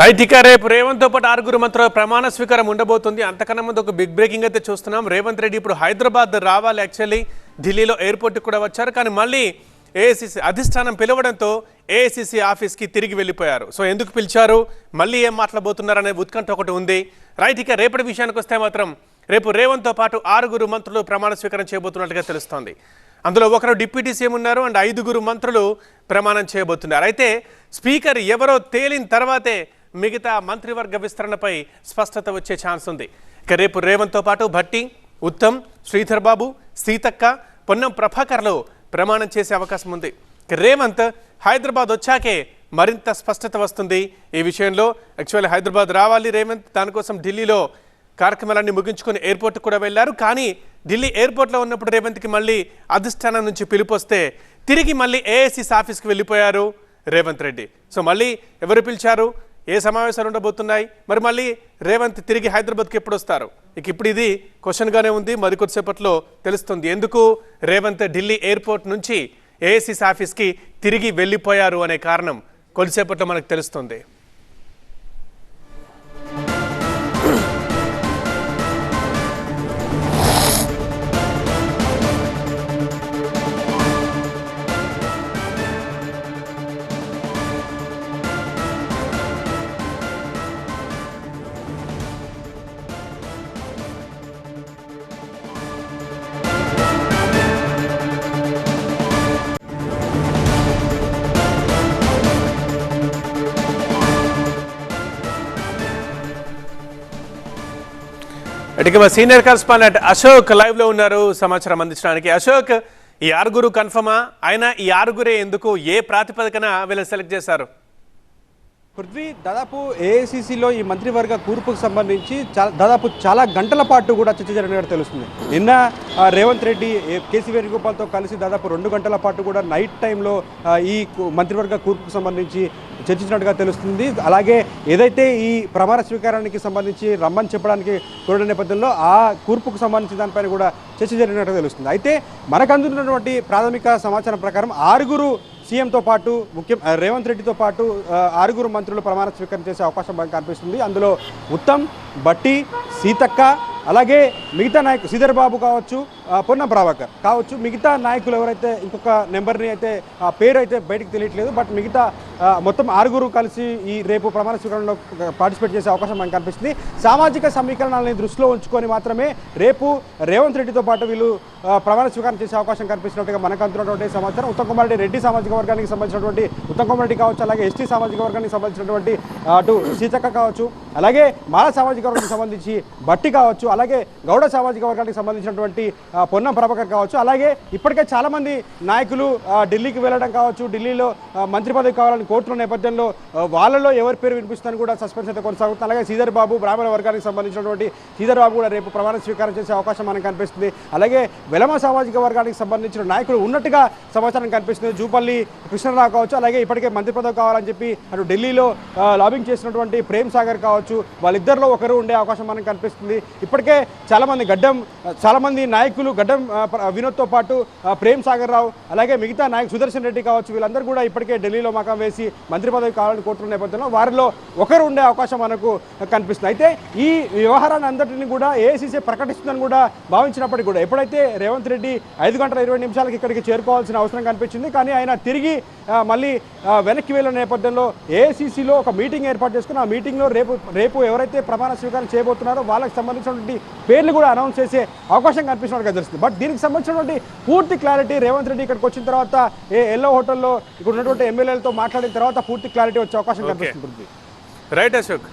Right ఇక రేపు రేవంత్తో పాటు ఆరుగురు మంత్రుల ప్రమాణ స్వీకారం ఉండబోతుంది. అంతకన్నా ముందు ఒక బిగ్ బ్రేకింగ్ అయితే చూస్తున్నాం. రేవంత్ రెడ్డి ఇప్పుడు హైదరాబాద్ రావాలి యాక్చువల్లీ. ఢిల్లీలో ఎయిర్పోర్ట్కి కూడా వచ్చారు. కానీ మళ్ళీ ఏఐసిసి అధిష్టానం పిలవడంతో ఏఐసిసి ఆఫీస్కి తిరిగి వెళ్ళిపోయారు. సో ఎందుకు పిలిచారు? మళ్ళీ ఏం మాట్లాడబోతున్నారనే ఉత్కంఠ ఒకటి ఉంది. రైట్ ఇక రేపటి విషయానికి వస్తే మాత్రం రేపు రేవంత్తో పాటు ఆరుగురు మంత్రులు ప్రమాణ స్వీకారం చేయబోతున్నట్లుగా తెలుస్తోంది. అందులో ఒకరు డిప్యూటీ సీఎం ఉన్నారు. అండ్ ఐదుగురు మంత్రులు ప్రమాణం చేయబోతున్నారు. అయితే స్పీకర్ ఎవరో తేలిన తర్వాతే మిగతా మంత్రివర్గ విస్తరణపై స్పష్టత వచ్చే ఛాన్స్ ఉంది. ఇక రేపు రేవంత్తో పాటు భట్టి ఉత్తమ్ శ్రీధర్ బాబు సీతక్క పొన్నం ప్రభాకర్లు ప్రమాణం చేసే అవకాశం ఉంది. ఇక రేవంత్ హైదరాబాద్ వచ్చాకే మరింత స్పష్టత వస్తుంది ఈ విషయంలో. యాక్చువల్లీ హైదరాబాద్ రావాలి రేవంత్ దానికోసం ఢిల్లీలో కార్యక్రమాలన్నీ ముగించుకొని ఎయిర్పోర్ట్కి కూడా వెళ్ళారు. కానీ ఢిల్లీ ఎయిర్పోర్ట్లో ఉన్నప్పుడు రేవంత్కి మళ్ళీ అధిష్టానం నుంచి పిలుపు వస్తే తిరిగి మళ్ళీ ఏఐసిసి ఆఫీస్కి వెళ్ళిపోయారు రేవంత్ రెడ్డి. సో మళ్ళీ ఎవరు పిలిచారు? ఏ సమావేశాలు ఉండబోతున్నాయి? మరి మళ్ళీ రేవంత్ తిరిగి హైదరాబాద్కి ఎప్పుడు వస్తారు? ఇక ఇప్పుడు ఇది క్వశ్చన్గానే ఉంది మరికొద్దిసేపట్లో తెలుస్తుంది. ఎందుకు రేవంత్ ఢిల్లీ ఎయిర్పోర్ట్ నుంచి ఏఎస్సీస్ ఆఫీస్కి తిరిగి వెళ్ళిపోయారు అనే కారణం కొద్దిసేపట్లో మనకు తెలుస్తుంది. ఇటుక మా సీనియర్ కరస్పాండెంట్ అశోక్ లైవ్లో ఉన్నారు సమాచారం అందించడానికి. అశోక్ ఈ ఆరుగురు కన్ఫర్మా? అయినా ఈ ఆరుగురే ఎందుకు? ఏ ప్రాతిపదికన వీళ్ళని సెలెక్ట్ చేశారు? పృథ్వీ దాదాపు ఏఐసిసిలో ఈ మంత్రివర్గ కూర్పుకు సంబంధించి చాలా దాదాపు చాలా గంటల పాటు కూడా చర్చ జరిగినట్టు తెలుస్తుంది. నిన్న రేవంత్ రెడ్డి ఏ- కేసీ వేణుగోపాల్తో కలిసి దాదాపు రెండు గంటల పాటు కూడా నైట్ టైంలో ఈ మంత్రివర్గ కూర్పుకు సంబంధించి చర్చించినట్టుగా తెలుస్తుంది. అలాగే ఏదైతే ఈ ప్రమాణ స్వీకారానికి సంబంధించి రమ్మని చెప్పడానికి కోరిన నేపథ్యంలో ఆ కూర్పుకు సంబంధించి దానిపైన కూడా చర్చ జరిగినట్టుగా తెలుస్తుంది. అయితే మనకు అందుతున్నటువంటి ప్రాథమిక సమాచారం ప్రకారం ఆరుగురు సీఎంతో పాటు ముఖ్యం రేవంత్ రెడ్డితో పాటు ఆరుగురు మంత్రులు ప్రమాణ స్వీకారం చేసే అవకాశం కనిపిస్తుంది. అందులో ఉత్తమ్ బట్టి సీతక్క అలాగే మిగతా నాయకు శ్రీధర్ బాబు కావచ్చు పొన్న పొన్నం ప్రభాకర్ కావచ్చు. మిగతా నాయకులు ఎవరైతే ఇంకొక నెంబర్ని అయితే ఆ పేరు అయితే బయటకు తెలియట్లేదు బట్ మిగతా మొత్తం ఆరుగురు కలిసి ఈ రేపు ప్రమాణ స్వీకరణలో పార్టిసిపేట్ చేసే అవకాశం మనకు కనిపిస్తుంది. సామాజిక సమీకరణాలని దృష్టిలో ఉంచుకొని మాత్రమే రేపు రేవంత్ రెడ్డితో పాటు వీళ్ళు ప్రమాణ స్వీకారం చేసే అవకాశం కనిపిస్తున్నట్టుగా మనకు అందుతున్నటువంటి సమాచారం. ఉత్తమ్ కుమార్ రెడ్డి రెడ్డి సామాజిక వర్గానికి సంబంధించినటువంటి ఉత్తమ్ కుమార్ రెడ్డి కావచ్చు అలాగే ఎస్టీ సామాజిక వర్గానికి సంబంధించినటువంటి అటు సీతక్క కావచ్చు అలాగే మాల సామాజిక వర్గానికి సంబంధించి బట్టి కావచ్చు అలాగే గౌడ సామాజిక వర్గానికి సంబంధించినటువంటి పొన్నం ప్రభాకర్ కావచ్చు అలాగే ఇప్పటికే చాలామంది నాయకులు ఢిల్లీకి వెళ్ళడం కావచ్చు ఢిల్లీలో మంత్రి పదవి కావాలని కోర్టుల నేపథ్యంలో వాళ్ళలో ఎవరి పేరు వినిపిస్తుందని కూడా సస్పెన్స్ అయితే కొనసాగుతుంది. అలాగే శ్రీధర్ బాబు బ్రాహ్మణ వర్గానికి సంబంధించినటువంటి శ్రీధర్ బాబు కూడా రేపు ప్రమాణ స్వీకారం చేసే అవకాశం మనకు కనిపిస్తుంది. అలాగే వెలమ సామాజిక వర్గానికి సంబంధించిన నాయకులు ఉన్నట్టుగా సమాచారం కనిపిస్తుంది. జూపల్లి కృష్ణరావు కావచ్చు అలాగే ఇప్పటికే మంత్రి పదవి కావాలని చెప్పి అటు ఢిల్లీలో లాబింగ్ చేసినటువంటి ప్రేమ్ సాగర్ కావచ్చు వాళ్ళిద్దరిలో ఒకరు ఉండే అవకాశం మనకు కనిపిస్తుంది. ఇప్పటికే చాలామంది గడ్డం చాలామంది నాయకులు గడ్డం వినోద్తో పాటు ప్రేమ్ సాగర్ రావు అలాగే మిగతా నాయకు సుదర్శన్ రెడ్డి కావచ్చు వీళ్ళందరూ కూడా ఇప్పటికే ఢిల్లీలో మకం వేసి మంత్రి పదవి కావాలని కోరుతున్న నేపథ్యంలో వారిలో ఒకరు ఉండే అవకాశం మనకు కనిపిస్తుంది. అయితే ఈ వ్యవహారాన్ని అందరినీ కూడా ఏఐసీసీ ప్రకటిస్తుందని కూడా భావించినప్పటికీ కూడా ఎప్పుడైతే రేవంత్ రెడ్డి ఐదు గంటల ఇరవై నిమిషాలకి ఇక్కడికి చేరుకోవాల్సిన అవసరం కనిపించింది కానీ ఆయన తిరిగి మళ్ళీ వెనక్కి వెళ్ళిన నేపథ్యంలో ఏఐసీసీలో ఒక మీటింగ్ ఏర్పాటు చేసుకుని ఆ మీటింగ్లో రేపు రేపు ఎవరైతే ప్రమాణ స్వీకారం చేయబోతున్నారో వాళ్ళకి సంబంధించినటువంటి పేర్లు కూడా అనౌన్స్ చేసే అవకాశం కనిపిస్తున్నట్టుగా తెలుస్తుంది. బట్ దీనికి సంబంధించినటువంటి పూర్తి క్లారిటీ రేవంత్ రెడ్డి ఇక్కడికి వచ్చిన తర్వాత ఏ ఎల్లో హోటల్లో ఇక్కడ ఉన్నటువంటి ఎమ్మెల్యేలతో మాట్లాడిన తర్వాత పూర్తి క్లారిటీ వచ్చే అవకాశం కనిపిస్తుంది రైట్ అశోక్.